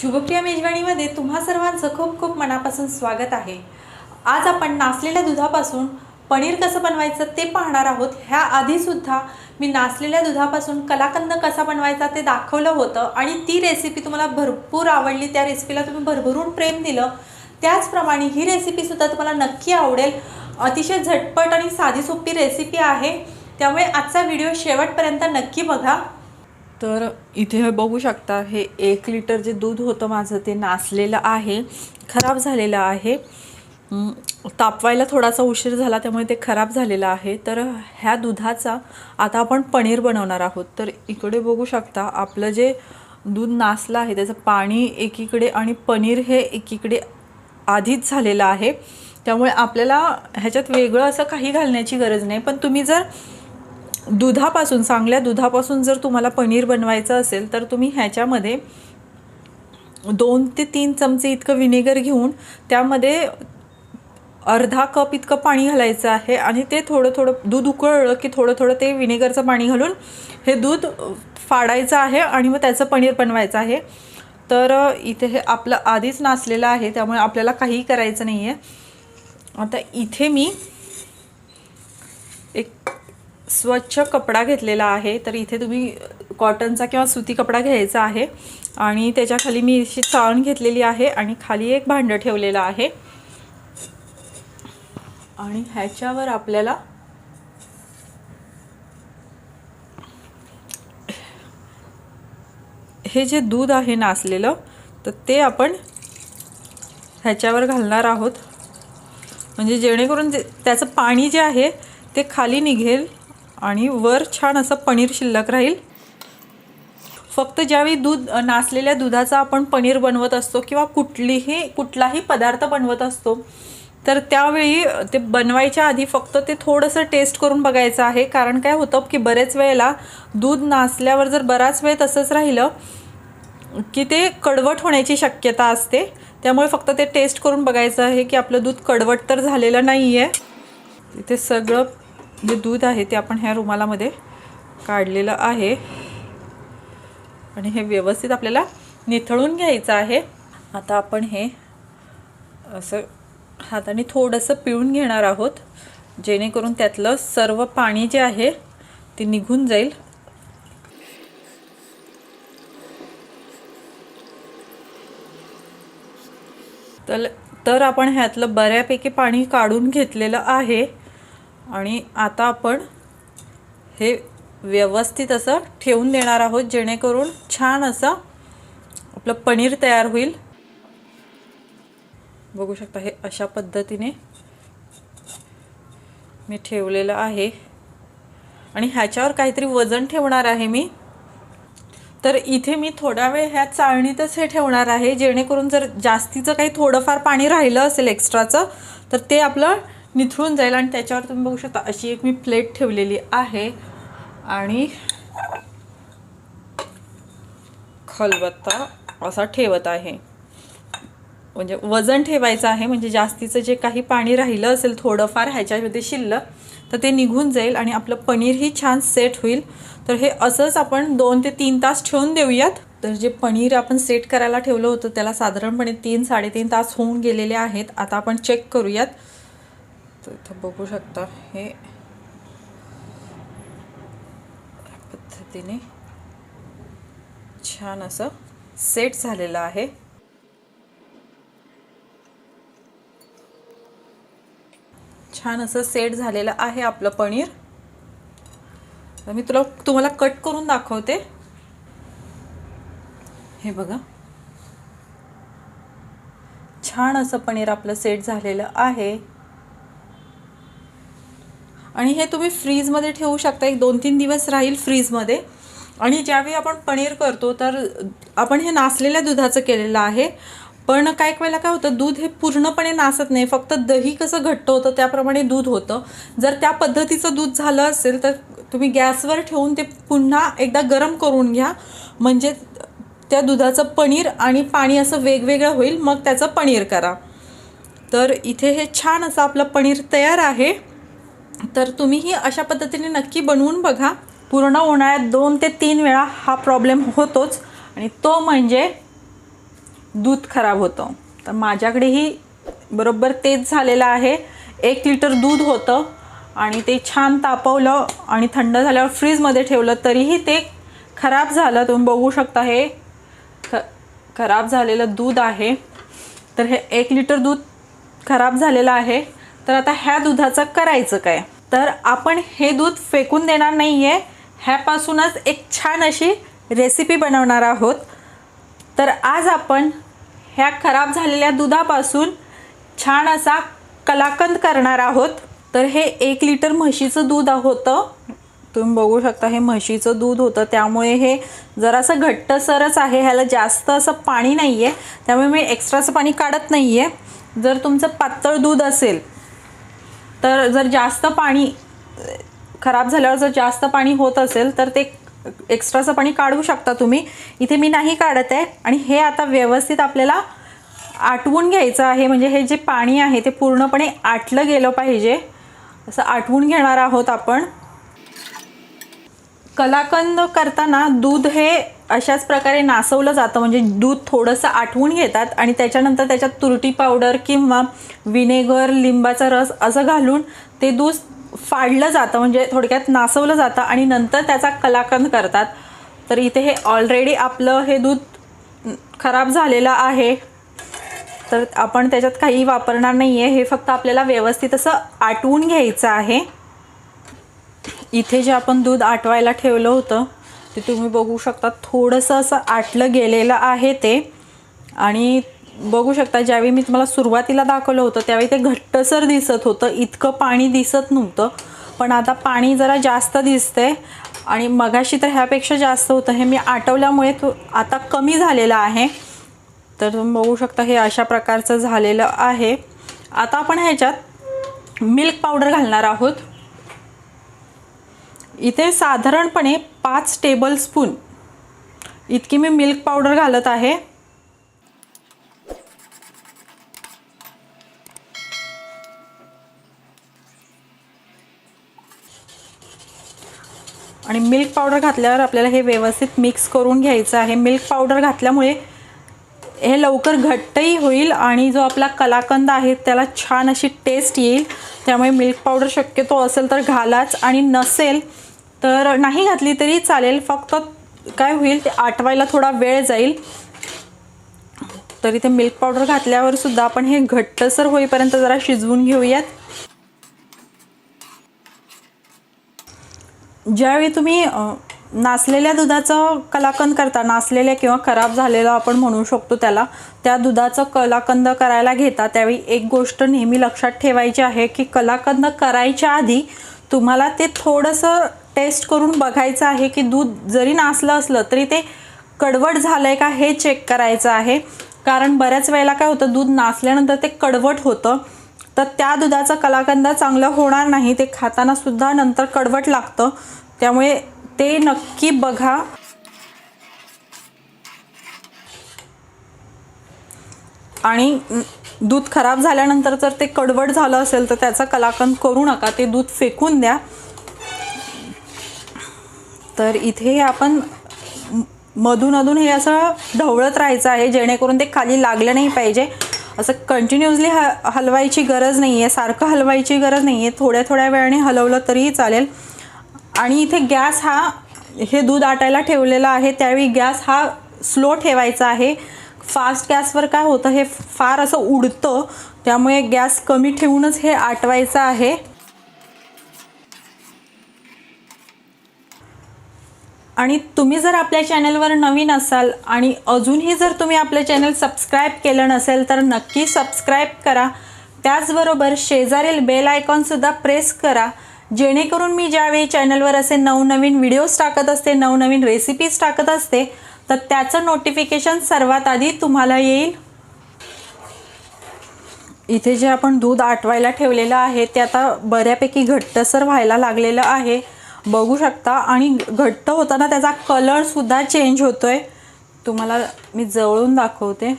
शुभप्रिया मेजवानीमध्ये तुम्हा सर्वांचं खूप खूप मनापासून स्वागत आहे. आज आपण नासलेल्या दुधापासून पनीर कसं बनवायचं ते पाहणार आहोत. ह्या आधीसुद्धा मी नासलेल्या दुधापासून कलाकंद कसा बनवायचा ते दाखवलं होतं आणि ती रेसिपी तुम्हाला भरपूर आवडली. त्या रेसिपीला तुम्ही भरभरून प्रेम दिलं. त्याचप्रमाणे ही रेसिपीसुद्धा तुम्हाला नक्की आवडेल. अतिशय झटपट आणि साधी सोपी रेसिपी आहे. त्यामुळे आजचा व्हिडिओ शेवटपर्यंत नक्की बघा. तर इथे हे बघू शकता हे एक लिटर जे दूध होतं माझं ते नासलेलं आहे खराब झालेलं आहे. तापवायला थोडासा उशीर झाला त्यामुळे ते खराब झालेलं आहे. तर ह्या दुधाचा आता आपण पनीर बनवणार आहोत. तर इकडे बघू शकता आपलं जे दूध नासलं आहे त्याचं पाणी एकीकडे आणि पनीर हे एकीकडे आधीच झालेलं आहे. त्यामुळे आपल्याला ह्याच्यात वेगळं असं काही घालण्याची गरज नाही. पण तुम्ही जर दुधापासून चांगल्या दुधापासून जर तुम्हाला पनीर बनवायचं असेल तर तुम्ही ह्याच्यामध्ये दोन ते तीन चमचे इतकं विनेगर घेऊन त्यामध्ये अर्धा कप इतकं पाणी घालायचं आहे आणि ते थोडं थोडं दूध उकळलं की थोडं थोडं ते विनेगरचं पाणी घालून हे दूध फाडायचं आहे आणि मग त्याचं पनीर बनवायचं आहे. तर इथे हे आपलं आधीच नाचलेलं आहे त्यामुळे आपल्याला काहीही करायचं नाही आहे आता इथे मी एक स्वच्छ कपडा घेतलेला आहे तर इथे तुम्ही कॉटनचा किंवा सुती कपडा घ्यायचा आहे. आणि त्याच्याखाली मी अशी चाळण घेतलेली आहे आणि खाली एक भांडं ठेवलेलं आहे. आणि ह्याच्यावर आपल्याला हे जे दूध आहे नासलेलं तर ते आपण ह्याच्यावर घालणार आहोत. म्हणजे जेणेकरून जे त्याचं पाणी जे आहे ते खाली निघेल. आणि वर छान असं पनीर शिल्लक राहील. फक्त ज्यावेळी दूध नासलेल्या दुधाचा आपण पनीर बनवत असतो किंवा कुठलीही कुठलाही पदार्थ बनवत असतो तर त्यावेळी ते बनवायच्या आधी फक्त ते थोडंसं टेस्ट करून बघायचं आहे. कारण काय होतं की बरेच वेळेला दूध नासल्यावर जर बराच वेळ तसंच राहिलं की ते कडवट होण्याची शक्यता असते. त्यामुळे फक्त ते टेस्ट करून बघायचं आहे की आपलं दूध कडवट तर झालेलं नाही आहे इथे सगळं जे दूध आहे ते आपण ह्या रुमालामध्ये काढलेलं आहे. आणि हे व्यवस्थित आपल्याला निथळून घ्यायचं आहे. आता आपण हे असं हाताने थोडंसं पिळून घेणार आहोत. जेणेकरून त्यातलं सर्व पाणी जे आहे ते निघून जाईल. तर तर आपण ह्यातलं बऱ्यापैकी पाणी काढून घेतलेलं आहे. आणि आता आपण हे व्यवस्थित असं ठेवून देणार आहोत जेणेकरून छान असं आपलं पनीर तयार होईल. बघू शकता हे अशा पद्धतीने मी ठेवलेलं आहे. आणि ह्याच्यावर काहीतरी वजन ठेवणार आहे मी. तर इथे मी थोडा वेळ ह्या चाळणीतच हे ठेवणार आहे जेणेकरून जर जास्तीचं काही थोडंफार पाणी राहिलं असेल एक्स्ट्राचं तर ते आपलं निथळून जाईल आणि त्याच्यावर तुम्ही बघू शकता अशी एक मी प्लेट ठेवलेली आहे. आणि खलबत्ता असा ठेवत आहे. म्हणजे वजन ठेवायचं आहे म्हणजे जास्तीचं जे काही पाणी राहिलं असेल थोडंफार ह्याच्यामध्ये शिल्लक तर ते निघून जाईल आणि आपलं पनीरही छान सेट होईल. तर हे असंच आपण दोन ते तीन तास ठेवून देऊयात. तर जे पनीर आपण सेट करायला ठेवलं होतं त्याला साधारणपणे तीन साडेतीन तास होऊन गेलेले आहेत. आता आपण चेक करूयात. तो इथं बघू शकता. हे पद्धतीने छान असं सेट झालेलं आहे. छान असं सेट झालेलं आहे आपलं पनीर. तर मी तुला तुम्हाला कट करून दाखवते. हे बघा. छान असं पनीर आपलं सेट झालेलं आहे. आणि हे तुम्ही फ्रीजमध्ये ठेवू शकता. एक दोन तीन दिवस राहील फ्रीजमध्ये. आणि ज्यावेळी आपण पनीर करतो तर आपण हे नासलेल्या दुधाचं केलेलं आहे. पण काही वेळेला काय होतं दूध हे पूर्णपणे नासत नाही. फक्त दही कसं घट्ट होतं त्याप्रमाणे दूध होतं. जर त्या पद्धतीचं दूध झालं असेल तर तुम्ही गॅसवर ठेवून ते पुन्हा एकदा गरम करून घ्या. म्हणजे त्या दुधाचं पनीर आणि पाणी असं वेगवेगळं होईल मग त्याचं पनीर करा. तर इथे हे छान असं आपलं पनीर तयार आहे. तर तुम्हीही अशा पद्धतीने नक्की बनवून बघा. पूर्ण उन्हाळ्यात दोन ते तीन वेळा हा प्रॉब्लेम होतोच आणि तो म्हणजे दूध खराब होतं. तर माझ्याकडेही बरोबर तेच झालेलं आहे. एक लिटर दूध होतं आणि ते छान तापवलं आणि थंड झाल्यावर फ्रीजमध्ये ठेवलं तरीही ते खराब झालं. तुम्ही बघू शकता हे ख खराब झालेलं दूध आहे. तर हे एक लिटर दूध खराब झालेलं आहे. तर आता ह्या दुधाचं करायचं काय? तर आपण हे दूध फेकून देणार नाही आहे ह्यापासूनच एक छान अशी रेसिपी बनवणार आहोत. तर आज आपण ह्या खराब झालेल्या दुधापासून छान असा कलाकंद करणार आहोत. तर हे एक लिटर म्हशीचं दूध होतं. तुम्ही बघू शकता हे म्हशीचं दूध होतं. त्यामुळे हे जरासं घट्टसरच आहे. ह्याला जास्त असं पाणी नाही आहे त्यामुळे मी एक्स्ट्राचं पाणी काढत नाही आहे जर तुमचं पातळ दूध असेल तर जर जास्त पाणी खराब झाल्यावर जर जास्त पाणी होत असेल तर ते एक्स्ट्राचं पाणी काढू शकता तुम्ही. इथे मी नाही काढत आहे. आणि हे आता व्यवस्थित आपल्याला आटवून घ्यायचं आहे. म्हणजे हे जे पाणी आहे ते पूर्णपणे आटलं गेलं पाहिजे. असं आटवून घेणार आहोत आपण. कलाकंद करताना दूध हे अशाच प्रकारे नासवलं जातं. म्हणजे दूध थोडंसं आटवून घेतात आणि त्याच्यानंतर त्याच्यात तुरटी पावडर किंवा विनेगर लिंबाचा रस असं घालून ते दूध फाडलं जातं. म्हणजे थोडक्यात नासवलं जातं आणि नंतर त्याचा कलाकंद करतात. तर इथे हे ऑलरेडी आपलं हे दूध खराब झालेलं आहे. तर आपण त्याच्यात काही वापरणार नाही आहे हे फक्त आपल्याला व्यवस्थित असं आटवून घ्यायचं आहे. इथे जे आपण दूध आटवायला ठेवलं होतं ते तुम्ही बघू शकता. थोडंसं असं आटलं गेलेलं आहे ते. आणि बघू शकता ज्यावेळी मी तुम्हाला सुरुवातीला दाखवलं होतं त्यावेळी ते घट्टसर दिसत होतं. इतकं पाणी दिसत नव्हतं. पण आता पाणी जरा जास्त दिसतंय. आणि मगाशी तर ह्यापेक्षा जास्त होतं. हे मी आटवल्यामुळे तो आता कमी झालेलं आहे. तर तुम्ही बघू शकता हे अशा प्रकारचं झालेलं आहे. आता आपण ह्याच्यात मिल्क पावडर घालणार आहोत. इथे साधारणपणे पाच टेबल स्पून इतकी मी मिल्क पावडर घालत आहे. आणि मिल्क पावडर घातल्यावर आपल्याला हे व्यवस्थित मिक्स करून घ्यायचं आहे. मिल्क पावडर घातल्यामुळे हे लवकर घट्टही होईल आणि जो आपला कलाकंद आहे त्याला छान अशी टेस्ट येईल. त्यामुळे मिल्क पावडर शक्यतो असेल तर घालाच आणि नसेल तर नाही घातली तरी चालेल. फक्त काय होईल ते आटवायला थोडा वेळ जाईल. तर इथे मिल्क पावडर घातल्यावर सुद्धा आपण हे घट्टसर होईपर्यंत जरा शिजवून घेऊयात. ज्यावेळी तुम्ही नासलेल्या दुधाचं कलाकंद करता नासलेल्या किंवा खराब झालेलं आपण म्हणू शकतो त्याला त्या दुधाचं कलाकंद करायला घेता त्यावेळी एक गोष्ट नेहमी लक्षात ठेवायची आहे की कलाकंद करायच्या आधी तुम्हाला ते थोडंसं टेस्ट करून बघायचं आहे की दूध जरी नासलं असलं तरी ते कडवट झालं आहे का हे चेक करायचं आहे. कारण बऱ्याच वेळेला काय होतं दूध नासल्यानंतर ते कडवट होतं. तर त्या दुधाचा कलाकंद चांगलं होणार नाही ते खाताना सुद्धा नंतर कडवट लागतं. त्यामुळे ते नक्की बघा. आणि दूध खराब झाल्यानंतर जर ते कडवट झालं असेल तर त्याचा कलाकंद करू नका ते दूध फेकून द्या. तर इथे आपण मधून अधून हे असं ढवळत राहायचं आहे जेणेकरून ते खाली लागलं नाही पाहिजे. असं कंटिन्युअसली ह हलवायची गरज नाही आहे सारखं हलवायची गरज नाही आहे थोड्या थोड्या वेळाने हलवलं तरीही चालेल. आणि इथे गॅस हा हे दूध आटायला ठेवलेला आहे त्यावेळी गॅस हा स्लो ठेवायचा आहे. फास्ट गॅसवर काय होतं हे फार असं उडतं त्यामुळे गॅस कमी ठेवूनच हे आटवायचं आहे. आणि तुम्ही जर आपल्या चॅनलवर नवीन असाल आणि अजूनही जर तुम्ही आपलं चॅनल सबस्क्राईब केलं नसेल तर नक्की सबस्क्राईब करा. त्याचबरोबर शेजारील बेल आयकॉनसुद्धा प्रेस करा. जेणेकरून मी ज्यावेळी चॅनलवर असे नवनवीन व्हिडिओज टाकत असते नवनवीन रेसिपीज टाकत असते तर त्याचं नोटिफिकेशन सर्वात आधी तुम्हाला येईल. इथे जे आपण दूध आटवायला ठेवलेलं आहे ते आता बऱ्यापैकी घट्टसर व्हायला लागलेलं आहे. बघू शकता. आणि घट्ट होताना त्याचा कलरसुद्धा चेंज होतो आहे तुम्हाला मी जवळून दाखवते.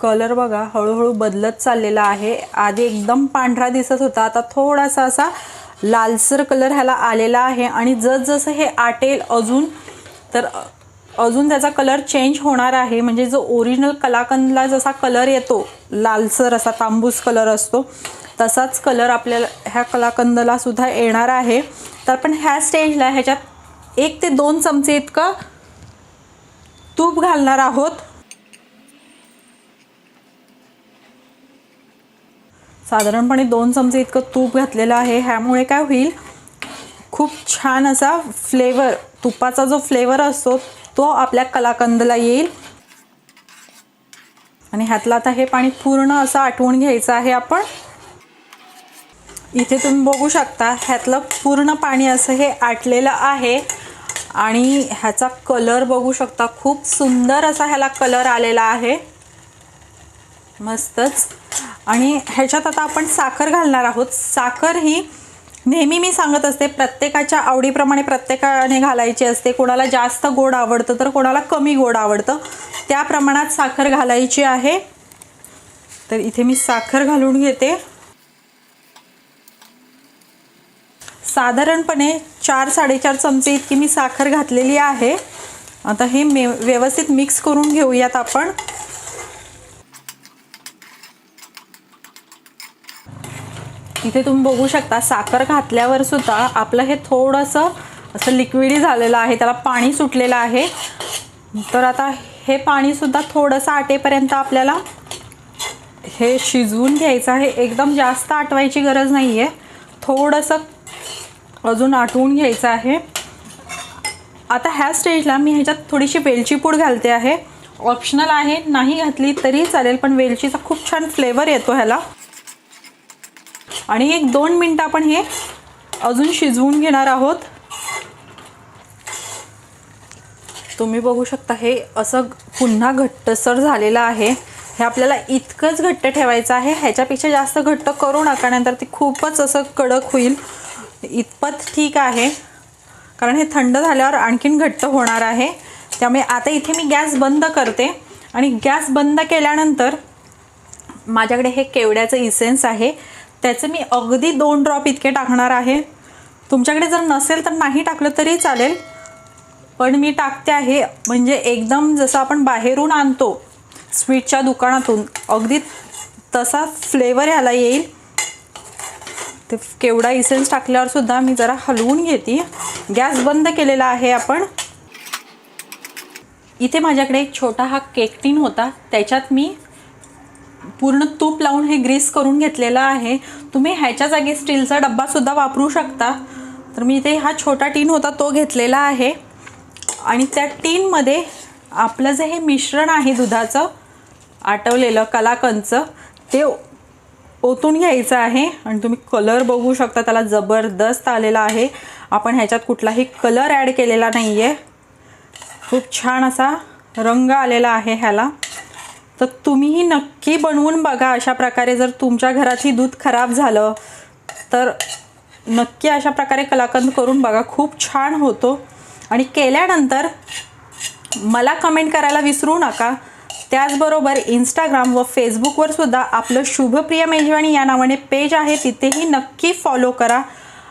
कलर बघा हळूहळू बदलत चाललेला आहे. आधी एकदम पांढरा दिसत होता आता थोडासा असा लालसर कलर ह्याला आलेला आहे. आणि जसजसं हे आटेल अजून तर अजून त्याचा कलर चेंज होणार आहे. म्हणजे जो ओरिजिनल कलाकंदला जसा कलर येतो लालसर असा तांबूस कलर असतो तसाच कलर आपल्याला ह्या कलाकंदला सुद्धा येणार आहे. तर पण ह्या स्टेजला ह्याच्यात एक ते दोन चमचे इतकं तूप घालणार आहोत. साधारणपणे दोन चमचे इतकं तूप घातलेलं आहे. ह्यामुळे काय होईल? खूप छान असा फ्लेवर तुपाचा जो फ्लेवर असतो तो आपल्या कलाकंदला येईल. आणि ह्यातलं आता हे पाणी पूर्ण असं आटवून घ्यायचं आहे आपण. इथे तुम्ही बघू शकता ह्यातलं पूर्ण पाणी असं हे आटलेलं आहे. आणि ह्याचा कलर बघू शकता खूप सुंदर असा ह्याला कलर आलेला आहे. मस्तच. आणि ह्याच्यात आता आपण साखर घालणार आहोत. साखर ही नेहमी मी सांगत असते प्रत्येकाच्या आवडीप्रमाणे प्रत्येकाने घालायची असते. कोणाला जास्त गोड आवडतं तर कोणाला कमी गोड आवडतं. त्या प्रमाणात साखर घालायची आहे. तर इथे मी साखर घालून घेते. साधारणपणे चार साडेचार चमचे इतकी मी साखर घातलेली आहे. आता हे मे व्यवस्थित मिक्स करून घेऊयात आपण. इथे तुम्ही बघू शकता साखर घातल्यावर सुद्धा आपलं हे थोडंसं असं लिक्विडी झालेलं आहे त्याला पाणी सुटलेलं आहे. तर आता हे पाणीसुद्धा थोडंसं आटेपर्यंत आपल्याला हे शिजवून घ्यायचं आहे. एकदम जास्त आटवायची गरज नाही आहे थोडंसं अजून आटवून घ्यायचं आहे. आता ह्या स्टेजला मी ह्याच्यात थोडीशी वेलची पूड घालते आहे. ऑप्शनल आहे नाही घातली तरी चालेल पण वेलचीचा खूप छान फ्लेवर येतो ह्याला. आणि एक दोन मिनटं आपण हे अजून शिजवून घेणार आहोत. तुम्ही बघू शकता हे असं पुन्हा घट्टसर झालेलं आहे. हे आपल्याला इतकंच घट्ट ठेवायचं आहे. ह्याच्यापेक्षा जास्त घट्ट करू नका नंतर ते खूपच असं कडक होईल. इतपत ठीक आहे. कारण हे थंड झाल्यावर आणखीन घट्ट होणार आहे. त्यामुळे आता इथे मी गॅस बंद करते. आणि गॅस बंद केल्यानंतर माझ्याकडे हे केवड्याचं इसेन्स आहे. त्याचे मी अगदी दोन ड्रॉप इतके टाकणार आहे. तुमच्याकडे जर नसेल तर नाही टाकलं तरी चालेल. पण मी टाकते आहे म्हणजे एकदम जसं आपण बाहेरून आणतो स्वीटच्या दुकानातून अगदी तसा फ्लेवर याला येईल. ते केवडा इसेन्स टाकल्यावर सुद्धा मी जरा हलवून घेते. गॅस बंद केलेला आहे आपण. इथे माझ्याकडे एक छोटा हा केक टीन होता. त्याच्यात मी पूर्ण तूप लावून हे ग्रीस करून घेतलेलं आहे. तुम्ही ह्याच्या जागी स्टीलचा डब्बासुद्धा वापरू शकता. तर मी इथे हा छोटा टीन होता तो घेतलेला आहे. आणि त्या टीनमध्ये आपलं जे हे मिश्रण आहे दुधाचं आटवलेलं कलाकंदचं ते ओतून घ्यायचं आहे आणि तुम्ही कलर बघू शकता त्याला जबरदस्त आलेला आहे. आपण ह्याच्यात कुठलाही कलर ॲड केलेला नाही आहे खूप छान असा रंग आलेला आहे ह्याला. तर तुम्हीही नक्की बनवून बघा अशा प्रकारे जर तुमच्या घराची दूध खराब झालं तर नक्की अशा प्रकारे कलाकंद करून बघा. खूप छान होतो. आणि केल्यानंतर मला कमेंट करायला विसरू नका. त्याचबरोबर इंस्टाग्राम व फेसबुकवर सुद्धा आपलं शुभप्रिया मेजवानी या नावाने पेज आहे. तिथेही नक्की फॉलो करा.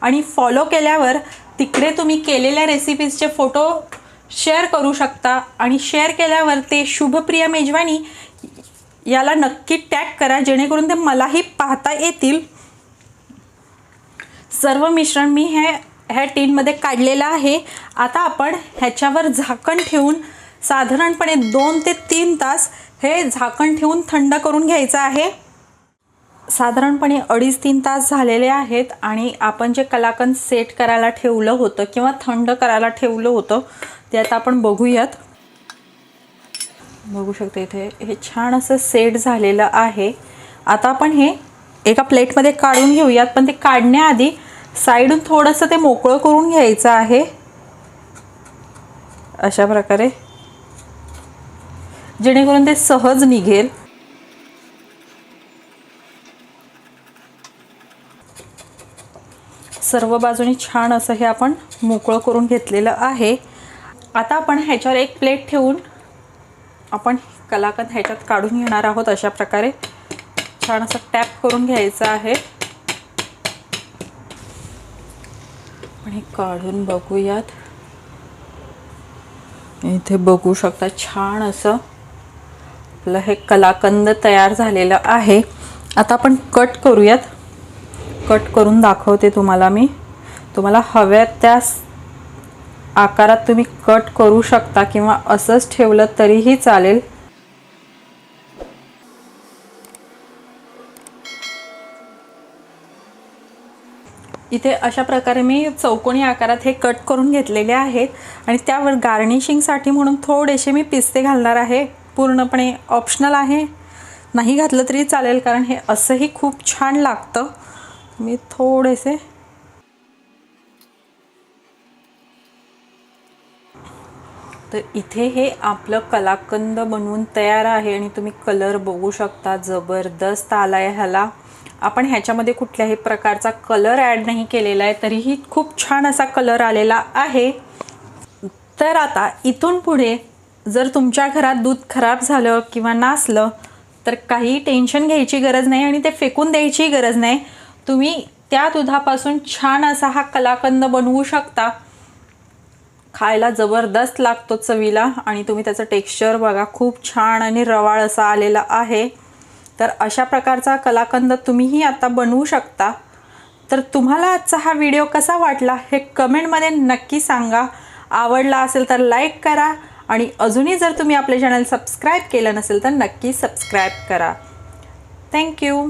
आणि फॉलो केल्यावर तिकडे तुम्ही केलेल्या रेसिपीजचे फोटो शेअर करू शकता. आणि शेअर केल्यावर ते शुभप्रिया मेजवानी याला नक्की टॅग करा. जेणेकरून ते मलाही पाहता येतील. सर्व मिश्रण मी हे ह्या टीनमध्ये काढलेलं आहे. आता आपण ह्याच्यावर झाकण ठेवून साधारणपणे दोन ते तीन तास हे झाकण ठेवून थंड करून घ्यायचं आहे. साधारणपणे अडीच तीन तास झालेले आहेत आणि आपण जे कलाकंद सेट करायला ठेवलं होतं किंवा थंड करायला ठेवलं होतं ते आता आपण बघूयात. बघू शकतो इथे हे छान असं सेट झालेलं आहे. आता आपण हे एका प्लेटमध्ये काढून घेऊयात पण ते काढण्याआधी साईडून थोडंसं ते मोकळं करून घ्यायचं आहे. अशा प्रकारे जेणेकरून ते सहज निघेल. सर्व बाजूनी छान असं हे आपण मोकळं करून घेतलेलं आहे. आता आपण ह्याच्यावर एक प्लेट ठेवून आपण कलाकंद ह्याच्यात काढून घेणार आहोत अशा प्रकारे. छान असं टॅप करून घ्यायचं आहे. आपण हे काढून बघूयात. इथे बघू शकता छान असं आपलं हे कलाकंद तयार झालेलं आहे. आता आपण कट करूयात. कट करून दाखवते तुम्हाला मी. तुम्हाला हव्या त्या आकारात तुम्ही कट करू शकता किंवा असंच ठेवलं तरीही चालेल. इथे अशा प्रकारे मी चौकोनी आकारात हे कट करून घेतलेले आहेत. आणि त्यावर गार्निशिंगसाठी म्हणून थोडेसे मी पिस्ते घालणार आहे. पूर्णपणे ऑप्शनल आहे. नाही घातलं तरी चालेल कारण हे असंही खूप छान लागतं. मी थोडेसे तर इथे हे आपलं कलाकंद बनवून तयार आहे आणि तुम्ही कलर बघू शकता. जबरदस्त आला आहे ह्याला. आपण ह्याच्यामध्ये कुठल्याही प्रकारचा कलर ॲड नाही केलेला आहे तरीही खूप छान असा कलर आलेला आहे. तर आता इथून पुढे जर तुमच्या घरात दूध खराब झालं किंवा नासलं तर काही टेन्शन घ्यायची गरज नाही आणि ते फेकून द्यायची गरज नाही. तुम्ही त्या दुधापासून छान असा हा कलाकंद बनवू शकता. खायला जबरदस्त लागतो चवीला आणि तुम्ही त्याचं टेक्स्चर बघा खूप छान आणि रवाळ असा आलेला आहे. तर अशा प्रकारचा कलाकंद तुम्हीही आता बनवू शकता. तर तुम्हाला आजचा हा व्हिडिओ कसा वाटला हे कमेंटमध्ये नक्की सांगा. आवडला असेल तर लाईक करा. आणि अजूनही जर तुम्ही आपले चॅनल सबस्क्राईब केलं नसेल तर नक्की सबस्क्राईब करा. थँक्यू